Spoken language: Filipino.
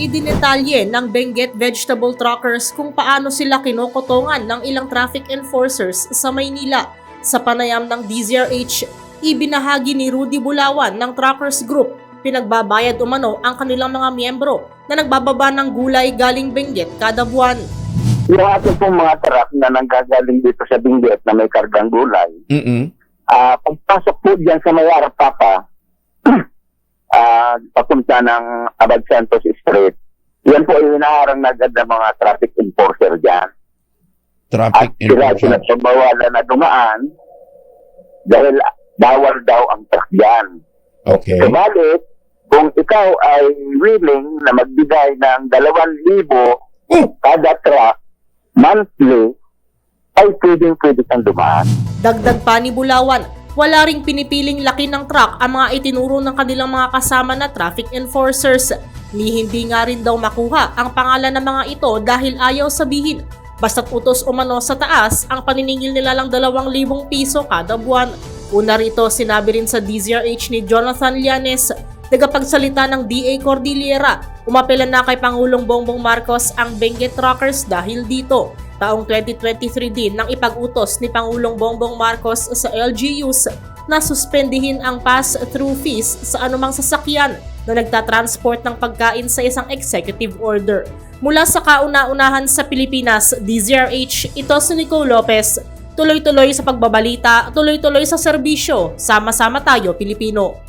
Idinetalye ng Benguet Vegetable Truckers kung paano sila kinokotongan ng ilang traffic enforcers sa Maynila. Sa panayam ng DZRH, ibinahagi ni Rudy Bulawan ng Truckers Group, pinagbabayad umano ang kanilang mga miyembro na nagbababa ng gulay galing Benguet kada buwan. Yung ating pong mga truck na nanggagaling dito sa Benguet na may kargang gulay, Mm-mm. ah pagpasok po dyan sa may Arapapa, ah papunta ng Abad Santos Street, yan po yung hinaharang na agad ng mga traffic enforcer dyan. At Traffic sila enforcer. sinagpabawalan na dumaan dahil bawal daw ang truck dyan. Okay. Subalit, kung ikaw ay willing na magbigay ng 2,000 Oh, kada truck monthly, ay pwedeng-pwede kang dumaan. Dagdag pa ni Bulawan, wala ring pinipiling laki ng truck ang mga itinuro ng kanilang mga kasama na traffic enforcers. Ni hindi nga rin daw makuha ang pangalan ng mga ito dahil ayaw sabihin. Basta't utos umano sa taas, ang paniningil nila lang 2,000 piso kada buwan. Una rito, sinabi rin sa DZRH ni Jonathan Llanes, tagapagsalita ng DA Cordillera, umapela na kay Pangulong Bongbong Marcos ang Benguet Truckers dahil dito. Taong 2023 din nang ipag-utos ni Pangulong Bongbong Marcos sa LGUs na suspendihin ang pass-through fees sa anumang sasakyan na nagtatransport ng pagkain sa isang executive order. Mula sa kauna-unahan sa Pilipinas, DZRH, ito si Nico Lopez. Tuloy-tuloy sa pagbabalita, tuloy-tuloy sa serbisyo. Sama-sama tayo, Pilipino.